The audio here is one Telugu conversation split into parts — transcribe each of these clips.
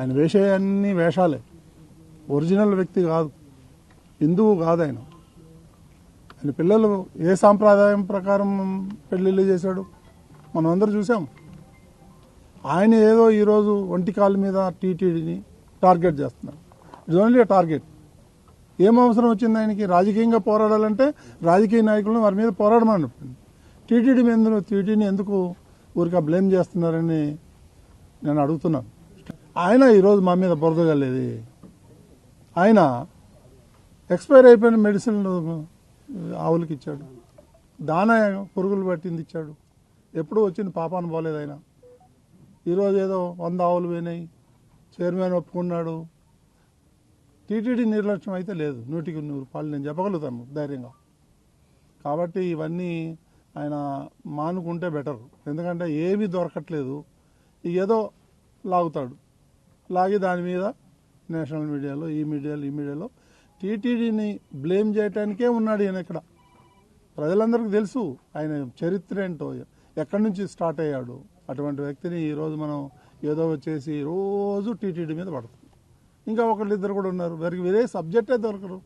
ఆయన వేసే అన్ని వేషాలే. ఒరిజినల్ వ్యక్తి కాదు. హిందువు కాదు ఆయన. ఆయన పిల్లలు ఏ సాంప్రదాయం ప్రకారం పెళ్ళిళ్ళు చేశాడు? మనం అందరూ చూసాం ఆయన ఏదో ఈరోజు ఒంటి కాలు మీద టీటీడీని టార్గెట్ చేస్తున్నారు. It's only target. ఏం అవసరం వచ్చింది ఆయనకి? రాజకీయంగా పోరాడాలంటే రాజకీయ నాయకులను వారి మీద పోరాడమని టీటీడీ మీద టీటీడీని ఎందుకు ఊరికే బ్లేమ్ చేస్తున్నారని నేను అడుగుతున్నాను. ఆయన ఈరోజు మా మీద బురదగలేదు ఆయన ఎక్స్పైర్ అయిపోయిన మెడిసిన్ ఆవులకి ఇచ్చాడు దాన పురుగులు పట్టింది ఇచ్చాడు ఎప్పుడు వచ్చింది పాపాను పోలేదు ఆయన. ఈరోజు ఏదో వంద ఆవులు పోయినాయి. చైర్మన్ ఒప్పుకున్నాడు. టీటీడీ నిర్లక్ష్యం అయితే లేదు. నూటికి నూరు రూపాయలు నేను చెప్పగలుగుతాను ధైర్యంగా. కాబట్టి ఇవన్నీ ఆయన మానుకుంటే బెటర్. ఎందుకంటే ఏమీ దొరకట్లేదు. ఇక ఏదో లాగుతాడు. లాగి దాని మీద నేషనల్ మీడియాలో ఈ మీడియాలో ఈ మీడియాలో. టీటీడీని బ్లేమ్ చేయటానికే ఉన్నాడు ఈయన ఇక్కడ. ప్రజలందరికీ తెలుసు ఆయన చరిత్ర ఏంటో ఎక్కడి నుంచి స్టార్ట్ అయ్యాడు. అటువంటి వ్యక్తిని ఈరోజు మనం ఏదో వచ్చేసి రోజు టీటీడీ మీద పడుతుంది ఇంకా ఒకళ్ళు ఇద్దరు కూడా ఉన్నారు. వారికి వేరే సబ్జెక్టే దొరకరు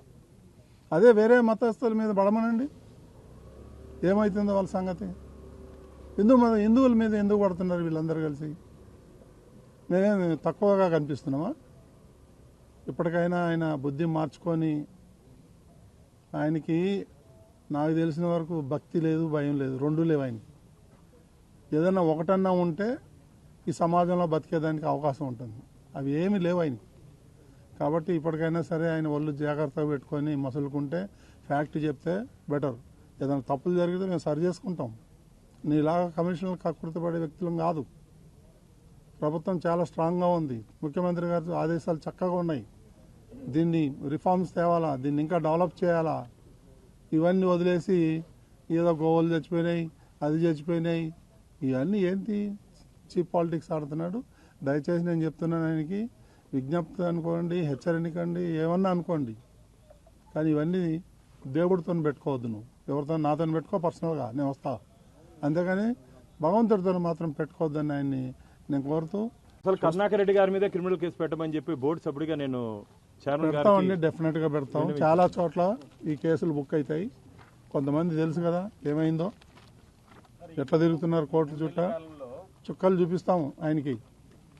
అదే వేరే మతస్థుల మీద పడమనండి. ఏమవుతుందో వాళ్ళ సంగతి? హిందూ మత హిందువుల మీద ఎందుకు పడుతున్నారు వీళ్ళందరూ కలిసి? నేనే తక్కువగా కనిపిస్తున్నామా? ఇప్పటికైనా ఆయన బుద్ధి మార్చుకొని ఆయనకి నాకు తెలిసిన వరకు భక్తి లేదు భయం లేదు. రెండు లేవు ఆయనకి. ఏదైనా ఒకటన్నా ఉంటే ఈ సమాజంలో బతికేదానికి అవకాశం ఉంటుంది. అవి ఏమి లేవు ఆయనకి. కాబట్టి ఇప్పటికైనా సరే ఆయన ఒళ్ళు జాగ్రత్తగా పెట్టుకొని మసులుకుంటే ఫ్యాక్ట్ చెప్తే బెటర్. ఏదైనా తప్పులు జరిగితే మేము సరి చేసుకుంటాం. నీలాగా కమిషన్లు కక్కుర్తిపడే వ్యక్తులం కాదు. ప్రభుత్వం చాలా స్ట్రాంగ్గా ఉంది. ముఖ్యమంత్రి గారి ఆదేశాలు చక్కగా ఉన్నాయి. దీన్ని రిఫార్మ్స్ తేవాలా? దీన్ని ఇంకా డెవలప్ చేయాలా? ఇవన్నీ వదిలేసి ఏదో గోవులు చచ్చిపోయినాయి అది చచ్చిపోయినాయి. ఇవన్నీ ఏంటి? చీప్ పాలిటిక్స్ ఆడుతున్నాడు. దయచేసి నేను చెప్తున్నాను ఆయనకి విజ్ఞప్తి అనుకోండి హెచ్చరికండి ఏమన్నా అనుకోండి. కానీ ఇవన్నీ దేవుడితో పెట్టుకోవద్దు నువ్వు. ఎవరితో నాతో పెట్టుకో పర్సనల్గా. నేను వస్తా. అంతేగాని భగవంతుడితో మాత్రం పెట్టుకోవద్దని ఆయన్ని నేను కోరుతూ అసలు కరుణాకర్ రెడ్డి గారి మీద క్రిమినల్ కేసు పెట్టమని చెప్పి బోర్డు సభ్యుడిగా నేను పెడతామండి డెఫినెట్గా పెడతాం. చాలా చోట్ల ఈ కేసులు బుక్ అవుతాయి. కొంతమంది తెలుసు కదా ఏమైందో? ఎట్లా తిరుగుతున్నారు కోర్టు చుట్ట? చుక్కలు చూపిస్తాము ఆయనకి.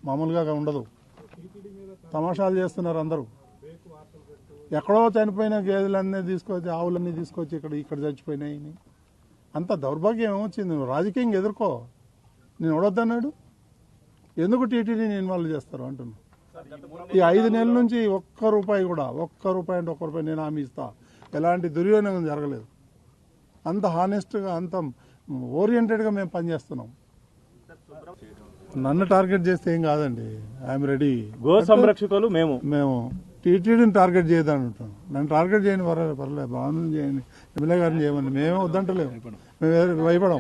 మామూలుగా ఉండదు. తమాషాలు చేస్తున్నారు అందరూ. ఎక్కడో చనిపోయిన గేదెలన్నీ తీసుకొచ్చి ఆవులన్నీ తీసుకొచ్చి ఇక్కడ ఇక్కడ చచ్చిపోయినాయి. అంత దౌర్భాగ్యం ఏమొచ్చింది? రాజకీయంగా ఎదుర్కో. నేను ఎవడొద్దన్నాడు? ఎందుకు టీటీడీని ఇన్వాల్వ్ చేస్తారు అంటున్నా? ఈ ఐదు నెలల నుంచి ఒక్క రూపాయి కూడా ఒక్క రూపాయి అంటే ఒక్క రూపాయి నేను హామీ ఇస్తా. ఎలాంటి దుర్వినియోగం జరగలేదు. అంత హానెస్ట్గా అంత ఓరియంటెడ్గా మేము పనిచేస్తున్నాం. నన్ను టార్గెట్ చేస్తే ఏం కాదండి. ఐఎమ్ రెడీ గో సంరక్షకులు మేము. మేము టీటీడీని టార్గెట్ చేయదని ఉంటాం నన్ను టార్గెట్ చేయండి పర్వాలేదు పర్లేదు. బాగుంది చేయండి ఎమ్మెల్యే గారిని చేయమని మేము వద్దంటలేము. మేము భయపడం.